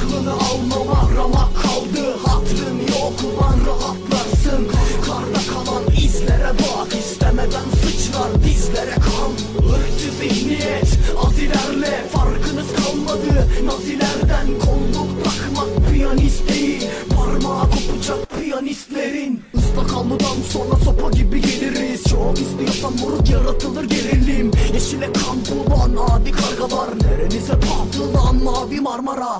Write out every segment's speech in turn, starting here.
Aklını almama ramak kaldı. Hatrın yok ulan rahatlarsın. Karda kalan izlere bak. İstemeden sıçrar dizlere kan. Irkçı zihniyet az ilerle. Farkınız kalmadı. Nazilerden Kolluk takmak piyanist değil. Parmağı kopacak piyanistlerin. Islak havludan sonra sopa gibi geliriz. Çok istiyorsan moruk yaratılır gerilim. Yeşile kan bulan adi kargalar. Nerenize bahtı lan mavi Marmara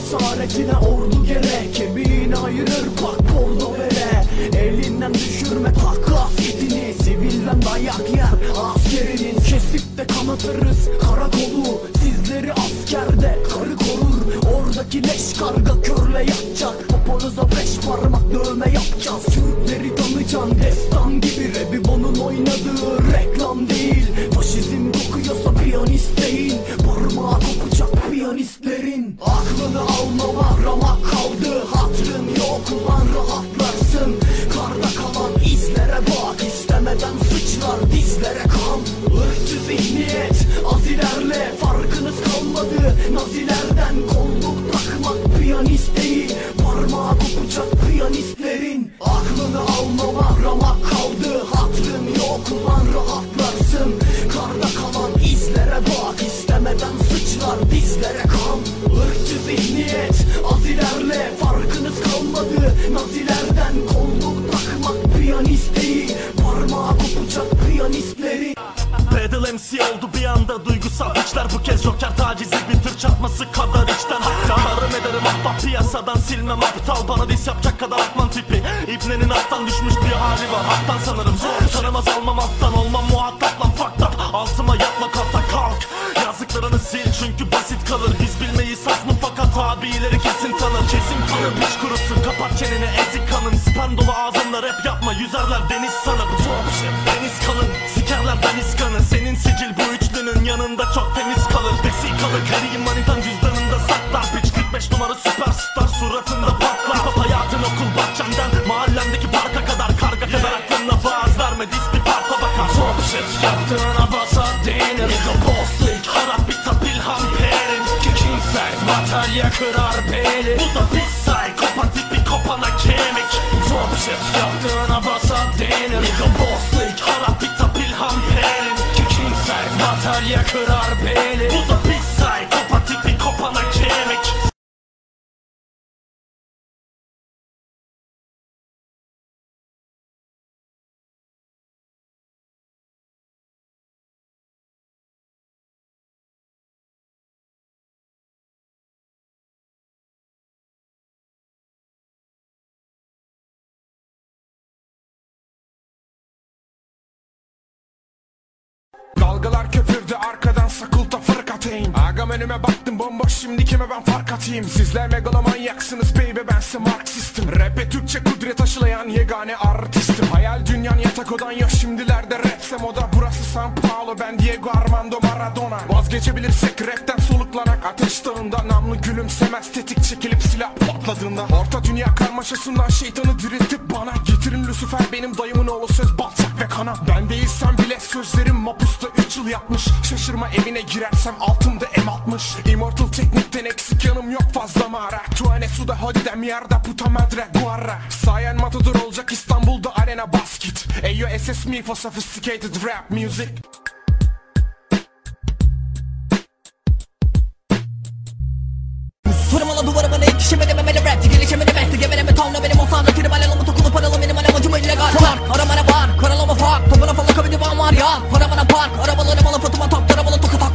Cesaretine ordu gerek Kemiğini ayırır bak porno vere. Elinden düşürme tak asketini Sivilden dayak yer askerinin Kesip de kanatırız. Karakolu Sizleri askerde karı korur. Oradaki leş karga körle yatacak Poponuza beş parmak dövme yapacağız. Türkleri tanıcan destan gibi Rebibon'un oynadığı reklam değil. Faşizm nazilerden Kolluk takmak piyanist değil. Parmağı kopacak piyanistlerin Aklını almama ramak kaldı. Hatrın yok ulan rahatlarsın. Karda kalan izlere bak istemeden sıçrar dizlere. kan Tanımaz almam batarya kırar beli Bu da pis psikopatik bir kopana kemik. Top shit yaptığına basa denir Nigga bosslik harap bir tapilham perin King size batarya kırar beli Bu da pis psikopatik bir kopana kemik Dalgalar köpürdü arkadan sakulta Agam önüme baktım bomboş. Şimdi kime ben fark atayım? Sizler megalomanyaksınız baby bense marksistim. Rap'e Türkçe kudret aşılayan yegane artistim. Hayal dünyan yatak odan yok şimdilerde rapse moda Burası San Paulo ben Diego Armando Maradona. Vazgeçebilirsek rapten soluklanak Ateş dağında namlı gülümsemez tetik çekilip silah patladığında. Orta dünya karmaşasından şeytanı diriltip bana Getirin Lucifer benim dayımın oğlu söz balçak ve kana. Ben değilsem bile sözlerim mapusta 3 yıl yatmış. Şaşırma evine girersem altımda M60 Immortal teknikten eksik yanım yok fazla mara. Tuane suda hodide mierda puta madre guarra. Sayen matador olacak İstanbul'da arena basket. Eyo SS me for sophisticated rap music. Sormalı duvarıma ne yetişemedi memeli rap Gelişemedi behti geveleme tavla benim o sahne Tribal tokulu paralı benim amacım illegal Park aramana park karalama fark Topuna falan kabidi ban var ya. Para bana park arabaları malı fıtıma tak Arabalı toka tak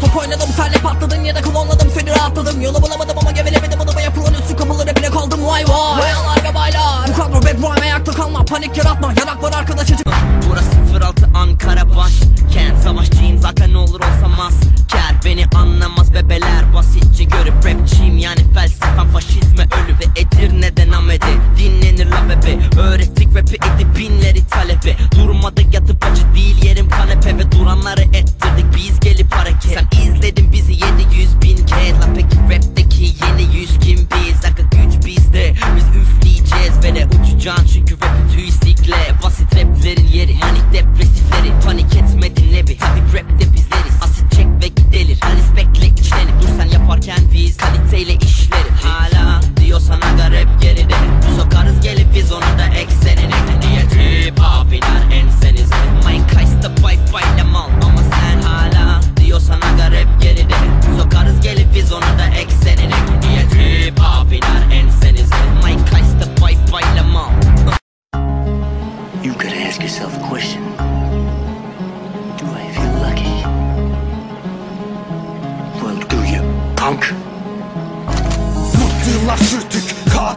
top oynadım Senle patladın ya da klonladım. Seni rahatladım. Yolu bulamadım ama gevelemedim adama yapılan üstü kapılı rapine kaldım. Vay vay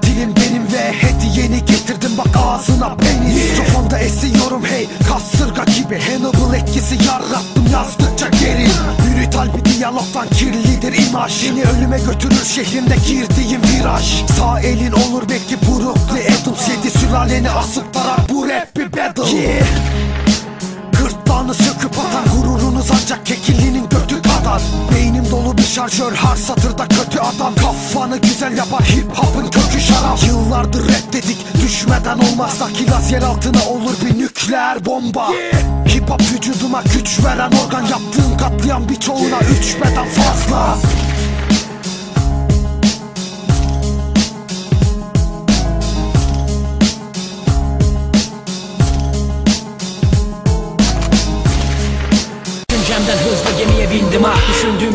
Katilim benim ve hediyeni getirdim. Bak ağzına penis. Mikrofonda esiyorum hey. Kasırga gibi Hannibal etkisi yarattım yazdıkça geri. Brutal bir diyalogdan kirlidir imaj Seni ölüme götürür şehrinde girdiğim viraj. Sağ elin olur belki Brooklyn Adams Yedi sülaleni asıp tarar şarjör her satırda kötü adam. Kafanı güzel yapar hip hop'ın kökü şarap. Yıllardır rap dedik düşmeden olmaz. Dakilas yer altına olur bir nükleer bomba. Hip hop vücuduma güç veren organ. Yaptığım katliam birçoğuna üç beden fazla. Düşüncemden hızlı gemiye bindim. Ah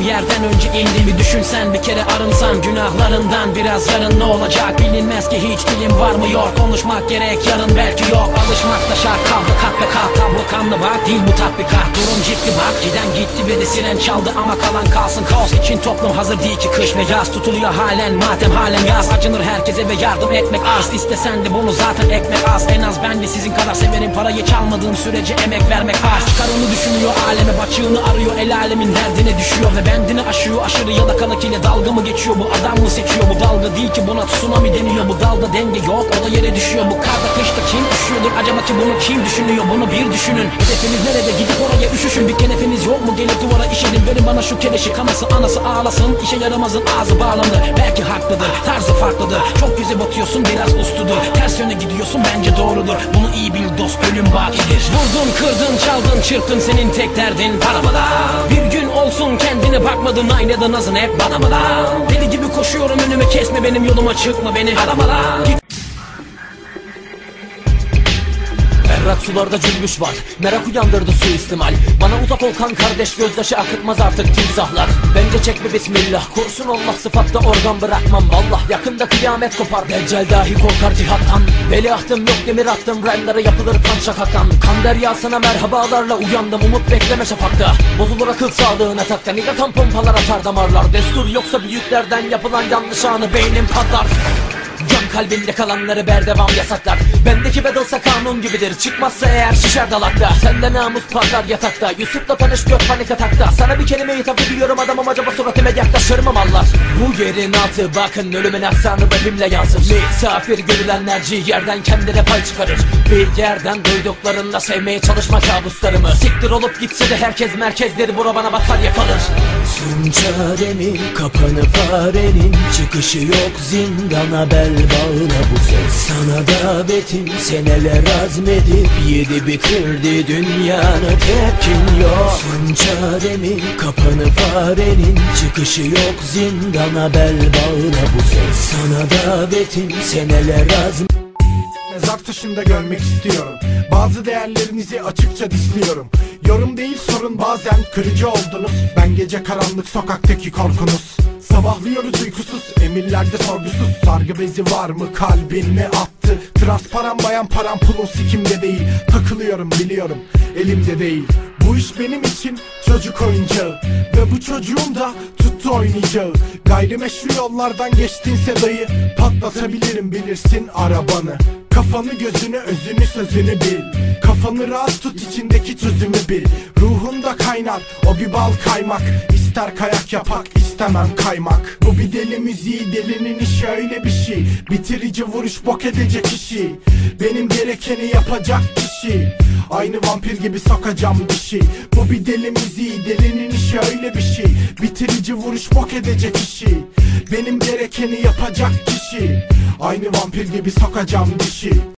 yerden önce indim. Bir düşünsen Bir kere arınsan. Günahlarından Biraz yarın ne olacak? Bilinmez ki hiç dilim var mı? Yok. Konuşmak gerek yarın belki yok. Alışmak da şart. Kaldı kat be kat. Tablo kanlı bak. Değil bu tatbikat. Durum ciddi bak. Giden gitti ve de siren çaldı. Ama kalan kalsın. Kaos için toplum hazır değil ki Kış ve yaz. Tutuluyor halen. Matem halen yaz. Acınır herkese ve yardım etmek az. İstesen de bunu zaten ekmek az. En az ben de sizin kadar severim. Parayı çalmadığım sürece emek vermek az Çıkarını düşünüyor aleme. Açığını arıyor. El alemin derdine düşüyor Ve bendini aşıyor aşırı yalakalık ile dalga mı geçiyor? Bu adam mı seçiyor? Bu dalga değil ki buna tsunami deniyor. Bu dalda denge yok o da yere düşüyor. Bu karda kışta kim üşüyordur? Acaba ki bunu kim düşünüyor? Bunu bir düşünün. Hedefiniz nerede? Gidip oraya üşüşün. Bir kenefiniz yok mu? Gelip duvara işedin Verin bana şu keleşi. Kanası anası ağlasın. İşe yaramazın ağzı bağlanır. Belki haklıdır. Tarzı farklıdır. Çok yüze batıyorsun biraz ustudur. Ters yöne gidiyorsun bence doğrudur. Bunu iyi bil dost ölüm bakidir. Vurdun kırdın çaldın çırptın senin tek derdin. Para lan? Bir gün olsun kendine bakmadın aynada nazın hep bana mı lan? Deli gibi koşuyorum önüme kesme benim yoluma çıkma beni arama lan Berrak sularda cümbüş var. Merak uyandırdı suistimal. Bana uzak ol kan kardeş gözyaşı akıtmaz artık timsahlar Bence çekme bismillah Kursun Allah sıfatta organ bırakmam. Allah yakında kıyamet kopar. Deccal dahi korkar cihattan. Veliahtım yok demir attım. Rhyme'lara yapılır kan şakaktan. Kan deryasına merhabalarla uyandım. Umut bekleme şafakta. Bozulur akıl sağlığına takta Nigatan pompalar atar damarlar. Destur yoksa büyüklerden yapılan yanlış anı Beynim patlar Can kalbinde kalanları berdevam yasaklar. Bendeki bedelse kanun gibidir. Çıkmazsa eğer şişer dalakta. Sende namus patlar yatakta. Yusuf'la tanış gör panik atakta. Sana bir kelime hitap ediyorum adamım acaba suratıma yaklaşır mı Bu yerin altı bakın ölümün aksanı rapimle yansır. Misafir görülenler yerden kendine pay çıkarır. Bir yerden duyduklarınla sevmeye çalışma kabuslarımı. Siktir olup gitse de herkes merkezleri bura bana batarya kalır. Sun çaremi kapanı farenin Çıkışı yok zindana bel bağla bu ses. Sana davetim seneler azmedip Yedi bitirdi dünyanı tepkin yok. Sun çaremi kapanı farenin Çıkışı yok. Zindana bel bağla bu ses. Sana davetim seneler azmedip Mezar taşında görmek istiyorum. Bazı değerlerinizi açıkça disliyorum Yorum değil sorun bazen kırıcı oldunuz. Ben gece karanlık sokaktaki korkunuz Sabahlıyoruz uykusuz emirlerde sorgusuz. Sargı bezi var mı kalbin mi attı? Transparan bayan param pulun sikimde değil. Takılıyorum biliyorum elimde değil. Bu iş benim için çocuk oyuncağı. Ve bu çocuğun da tuttu oynayacağı. Gayrimeşru yollardan geçtinse dayı Patlatabilirim bilirsin arabanı. Kafanı gözünü özünü sözünü bil. Kafanı rahat tut içindeki çözümü bil. Ruhunda kaynar o bir bal kaymak İster kayak yapak istemem kaymak. Bu bir deli müziği delinin işi öyle bir şey. Bitirici vuruş bok edecek işi. Benim gerekeni yapacak kişi. Aynı vampir gibi sokacağım dişi. Bu bir deli müziği delinin işi öyle bir şey. Bitirici vuruş bok edecek işi. Benim gerekeni yapacak kişi. Aynı vampir gibi sokacağım dişi